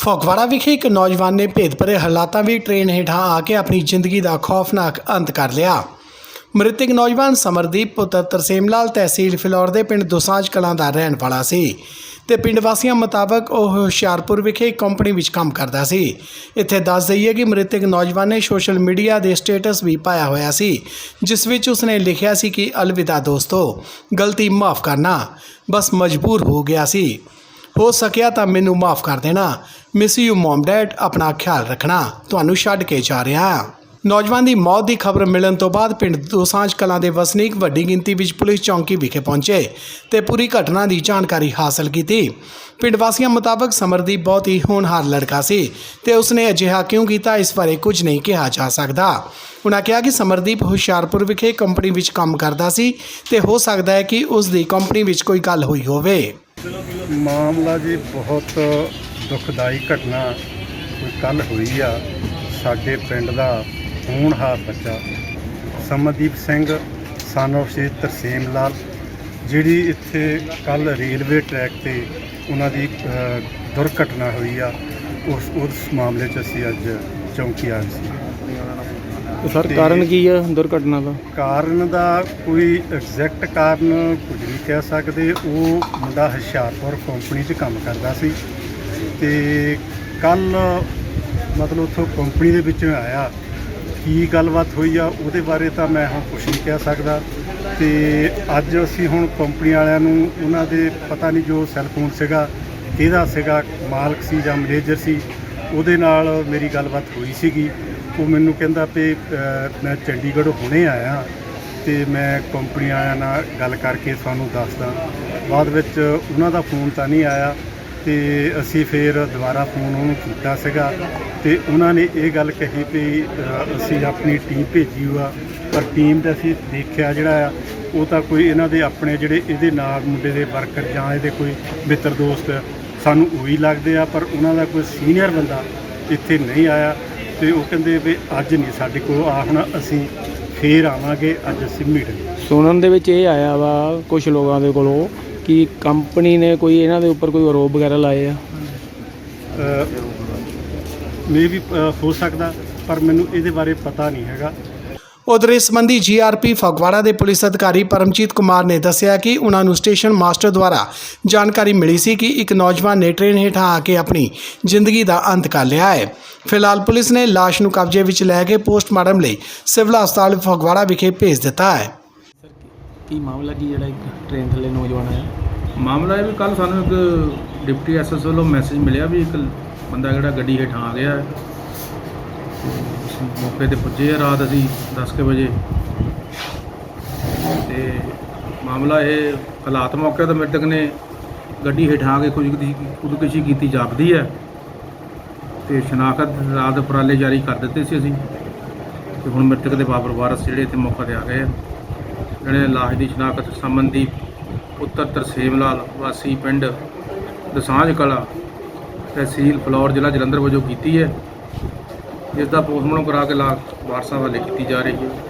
ਫਗਵਾੜਾ ਵਿਖੇ ਇੱਕ ਨੌਜਵਾਨ ਨੇ ਭੇਦਭਰੇ ਹਾਲਾਤਾਂ ਵਿੱਚ ਟ੍ਰੇਨ ਹੇਠਾਂ ਆ ਕੇ ਆਪਣੀ ਜ਼ਿੰਦਗੀ ਦਾ ਖੌਫਨਾਕ ਅੰਤ ਕਰ ਲਿਆ। ਮ੍ਰਿਤਕ ਨੌਜਵਾਨ ਸਮਰਦੀਪ ਪੁੱਤਰ ਤਰਸੇਮ ਲਾਲ ਤਹਿਸੀਲ ਫਿਲੌਰ ਦੇ ਪਿੰਡ ਦੋਸਾਂਝ ਕਲਾਂ ਦਾ ਰਹਿਣ ਵਾਲਾ ਸੀ ਤੇ ਪਿੰਡ ਵਾਸੀਆਂ ਮੁਤਾਬਕ ਉਹ ਹੁਸ਼ਿਆਰਪੁਰ ਵਿਖੇ ਇੱਕ ਕੰਪਨੀ ਵਿੱਚ ਕੰਮ ਕਰਦਾ ਸੀ। ਇੱਥੇ ਦੱਸ ਦਈਏ ਕਿ ਮ੍ਰਿਤਕ ਨੌਜਵਾਨ ਨੇ ਸੋਸ਼ਲ ਮੀਡੀਆ ਦੇ ਸਟੇਟਸ ਵੀ ਪਾਇਆ ਹੋਇਆ ਸੀ, ਜਿਸ ਵਿੱਚ ਉਸਨੇ ਲਿਖਿਆ ਸੀ ਕਿ ਅਲਵਿਦਾ ਦੋਸਤੋ, ਗਲਤੀ ਮਾਫ ਕਰਨਾ ਬਸ ਮਜਬੂਰ ਹੋ ਗਿਆ ਸੀ। ਹੋ ਸਕਿਆ ਤਾਂ ਮੈਨੂੰ ਮਾਫ ਕਰ ਦੇਣਾ। ਮਿਸ ਯੂ ਮਮ ਡੈਡ, ਆਪਣਾ ਖਿਆਲ ਰੱਖਣਾ। ਤੁਹਾਨੂੰ ਛੱਡ ਕੇ ਜਾ ਰਿਹਾ ਹਾਂ। ਨੌਜਵਾਨ ਦੀ ਮੌਤ ਦੀ ਖਬਰ ਮਿਲਣ ਤੋਂ ਬਾਅਦ ਪਿੰਡ ਦੋਸਾਂਝ ਕਲਾਂ ਦੇ ਵਸਨੀਕ ਵੱਡੀ ਗਿਣਤੀ ਵਿੱਚ ਪੁਲਿਸ ਚੌਂਕੀ ਵਿਖੇ ਪਹੁੰਚੇ ਤੇ ਪੂਰੀ ਘਟਨਾ ਦੀ ਜਾਣਕਾਰੀ ਹਾਸਲ ਕੀਤੀ। ਪਿੰਡ ਵਾਸੀਆਂ ਮੁਤਾਬਕ ਸਮਰਦੀਪ ਬਹੁਤ ਹੀ ਹੋਣਹਾਰ ਲੜਕਾ ਸੀ ਤੇ ਉਸਨੇ ਅਜਿਹਾ ਕਿਉਂ ਕੀਤਾ ਇਸ ਬਾਰੇ ਕੁਝ ਨਹੀਂ ਕਿਹਾ ਜਾ ਸਕਦਾ। ਉਨ੍ਹਾਂ ਕਿਹਾ ਕਿ ਸਮਰਦੀਪ ਹੁਸ਼ਿਆਰਪੁਰ ਵਿਖੇ ਕੰਪਨੀ ਵਿੱਚ ਕੰਮ ਕਰਦਾ ਸੀ ਤੇ ਹੋ ਸਕਦਾ ਹੈ ਕਿ ਉਸ ਦੀ ਕੰਪਨੀ ਵਿੱਚ ਕੋਈ ਗੱਲ ਹੋਈ ਹੋਵੇ। ਮਾਮਲਾ ਜੀ ਬਹੁਤ ਦੁਖਦਾਈ ਘਟਨਾ ਕੋਈ ਕੱਲ ਹੋਈ ਆ। ਸਾਡੇ ਪਿੰਡ ਦਾ ਹੋਣਹਾਰ ਬੱਚਾ ਸਮਨਦੀਪ ਸਿੰਘ ਸਨ of ਸ਼ਹੀਦ ਤਰਸੇਮ ਲਾਲ, ਜਿਹੜੀ ਇੱਥੇ ਕੱਲ ਰੇਲਵੇ ਟਰੈਕ ਤੇ ਉਹਨਾਂ ਦੀ ਦੁਰਘਟਨਾ ਹੋਈ ਆ। ਉਸ ਉਸ ਮਾਮਲੇ 'ਚ ਅਸੀਂ ਅੱਜ ਚੌਂਕੀ ਆਏ ਸੀ। ਤੇ ਸਰ, ਕਾਰਨ ਕੀ ਆ ਦੁਰਘਟਨਾ ਦਾ? ਕਾਰਨ ਦਾ ਕੋਈ ਐਗਜ਼ੈਕਟ ਕਾਰਨ ਕੁਝ ਨਹੀਂ ਕਹਿ ਸਕਦੇ। ਉਹ ਮੁੰਡਾ ਹੁਸ਼ਿਆਰਪੁਰ ਕੰਪਨੀ 'ਚ ਕੰਮ ਕਰਦਾ ਸੀ ਤੇ ਕੱਲ ਮਤਲਬ ਉੱਥੋਂ ਕੰਪਨੀ ਦੇ ਵਿੱਚੋਂ ਆਇਆ। ਕੀ ਗੱਲਬਾਤ ਹੋਈ ਆ, ਉਹਦੇ ਬਾਰੇ ਤਾਂ ਮੈਂ ਹੁਣ ਕੁਝ ਨਹੀਂ ਕਹਿ ਸਕਦਾ। ਤੇ ਅੱਜ ਅਸੀਂ ਹੁਣ ਕੰਪਨੀ ਵਾਲਿਆਂ ਨੂੰ ਉਹਨਾਂ ਦੇ ਪਤਾ ਨਹੀਂ ਜੋ ਸੈੱਲਫੋਨ ਸੀਗਾ, ਕਿਹਦਾ ਸੀਗਾ, ਮਾਲਕ ਸੀ ਜਾਂ ਮੈਨੇਜਰ ਸੀ, ਉਹਦੇ ਨਾਲ ਮੇਰੀ ਗੱਲਬਾਤ ਹੋਈ ਸੀਗੀ। ਉਹ ਮੈਨੂੰ ਕਹਿੰਦਾ ਵੀ ਮੈਂ ਚੰਡੀਗੜ੍ਹ ਹੁਣੇ ਆਇਆ ਤੇ ਮੈਂ ਕੰਪਨੀ ਵਾਲਿਆਂ ਨਾਲ ਗੱਲ ਕਰਕੇ ਤੁਹਾਨੂੰ ਦੱਸਦਾ। ਬਾਅਦ ਵਿੱਚ ਉਹਨਾਂ ਦਾ ਫੋਨ ਤਾਂ ਨਹੀਂ ਆਇਆ ਤੇ ਅਸੀਂ ਫਿਰ ਦੁਬਾਰਾ ਫੋਨ ਉਹਨੂੰ ਕੀਤਾ ਸੀਗਾ ਤੇ ਉਹਨਾਂ ਨੇ ਇਹ ਗੱਲ ਕਹੀ ਵੀ ਅਸੀਂ ਆਪਣੀ ਟੀਮ ਭੇਜੀ ਹੋਆ, ਪਰ ਟੀਮ ਦਾ ਅਸੀਂ ਦੇਖਿਆ ਜਿਹੜਾ ਆ, ਉਹ ਤਾਂ ਕੋਈ ਇਹਨਾਂ ਦੇ ਆਪਣੇ ਜਿਹੜੇ ਇਹਦੇ ਨਾਲ ਮੁੰਡੇ ਦੇ ਵਰਕਰ ਜਾਂ ਇਹਦੇ ਕੋਈ ਮਿੱਤਰ ਦੋਸਤ ਸਾਨੂੰ ਉਹੀ ਲੱਗਦੇ ਆ, ਪਰ ਉਹਨਾਂ ਦਾ ਕੋਈ ਸੀਨੀਅਰ ਬੰਦਾ ਇੱਥੇ ਨਹੀਂ ਆਇਆ। ਤੇ ਉਹ ਕਹਿੰਦੇ ਵੀ ਅੱਜ ਨਹੀਂ ਸਾਡੇ ਕੋਲ ਆ ਹੁਣ ਅਸੀਂ ਫੇਰ ਆਵਾਂਗੇ ਅੱਜ ਅਸੀਂ ਮੀਟਿੰਗ ਸੁਣਨ ਦੇ ਵਿੱਚ ਇਹ ਆਇਆ ਵਾ ਕੁਝ ਲੋਕਾਂ ਦੇ ਕੋਲੋਂ ਕਿ ਕੰਪਨੀ ਨੇ ਕੋਈ ਇਹਨਾਂ ਦੇ ਉੱਪਰ ਕੋਈ ਆਰੋਪ ਵਗੈਰਾ ਲਾਏ ਆ? ਮੇ ਵੀ ਹੋ ਸਕਦਾ ਪਰ ਮੈਨੂੰ ਇਹਦੇ ਬਾਰੇ ਪਤਾ ਨਹੀਂ ਹੈਗਾ। ਉਧਰ ਇਸ ਸੰਬੰਧੀ ਜੀਆਰਪੀ ਫਗਵਾੜਾ ਦੇ ਪੁਲਿਸ ਅਧਿਕਾਰੀ ਪਰਮਜੀਤ ਕੁਮਾਰ ਨੇ ਦੱਸਿਆ ਕਿ ਉਹਨਾਂ ਨੂੰ ਸਟੇਸ਼ਨ ਮਾਸਟਰ ਦੁਆਰਾ ਜਾਣਕਾਰੀ ਮਿਲੀ ਸੀ ਕਿ ਇੱਕ ਨੌਜਵਾਨ ਨੇ ਟ੍ਰੇਨ ਹੇਠਾਂ ਆ ਕੇ ਆਪਣੀ ਜ਼ਿੰਦਗੀ ਦਾ ਅੰਤ ਕਰ ਲਿਆ ਹੈ। ਫਿਲਹਾਲ ਪੁਲਿਸ ਨੇ ਲਾਸ਼ ਨੂੰ ਕਬਜ਼ੇ ਵਿੱਚ ਲੈ ਕੇ ਪੋਸਟਮਾਰਟਮ ਲਈ ਸਿਵਲ ਹਸਪਤਾਲ ਫਗਵਾੜਾ ਵਿਖੇ ਭੇਜ ਦਿੱਤਾ ਹੈ। ਕੀ ਮਾਮਲਾ ਕੀ ਜਿਹੜਾ ਇੱਕ ਟ੍ਰੇਨ ਥੱਲੇ ਨੌਜਵਾਨ ਆਇਆ? ਮਾਮਲਾ ਇਹ ਵੀ ਕੱਲ ਸਾਨੂੰ ਇੱਕ ਡਿਪਟੀ ਐਸਐਸ ਵੱਲੋਂ ਮੈਸੇਜ ਮਿਲਿਆ ਵੀ ਇੱਕ ਬੰਦਾ ਜਿਹੜਾ ਗੱਡੀ ਹੇਠਾਂ ਆ ਗਿਆ ਹੈ। ਤੇ ਅਸੀਂ ਮੌਕੇ ਤੇ ਪੁੱਜੇ ਆ ਰਾਤ ਅਸੀਂ 10 ਕੁ ਵਜੇ। ਤੇ ਮਾਮਲਾ ਇਹ ਹਾਲਾਤ ਮੌਕੇ ਤੇ ਮ੍ਰਿਤਕ ਨੇ ਗੱਡੀ ਹੇਠਾਂ ਆ ਕੇ ਖੁਦਕੁਸ਼ੀ ਖੁਦਕੁਸ਼ੀ ਕੀਤੀ ਜਾਪਦੀ ਹੈ। ਤੇ ਸ਼ਨਾਖਤ ਰਾਤ ਉਪਰਾਲੇ ਜਾਰੀ ਕਰ ਦਿੱਤੇ ਸੀ ਅਸੀਂ। ਤੇ ਹੁਣ ਮ੍ਰਿਤਕ ਦੇ ਬਾਬਰ ਵਾਰਸ ਜਿਹੜੇ ਇੱਥੇ ਮੌਕਾ ਤੇ ਆ ਗਏ ਆ। ਜਿਹੜੇ ਲਾਸ਼ ਦੀ ਸ਼ਨਾਖਤ ਸੰਬੰਧੀ ਪੁੱਤਰ ਤਰਸੇਮ ਲਾਲ ਵਾਸੀ ਪਿੰਡ ਦਸਾਂਝ ਕਲਾ ਤਹਿਸੀਲ ਫਲੌਰ ਜ਼ਿਲ੍ਹਾ ਜਲੰਧਰ ਵਜੋਂ ਕੀਤੀ ਹੈ। ਜਿਸ ਦਾ ਪੋਸਟਮਾਰਟਮ ਕਰਾ ਕੇ ਲਾਸ਼ ਵਾਰਸਾਂ ਵਾਲੇ ਕੀਤੀ ਜਾ ਰਹੀ ਹੈ।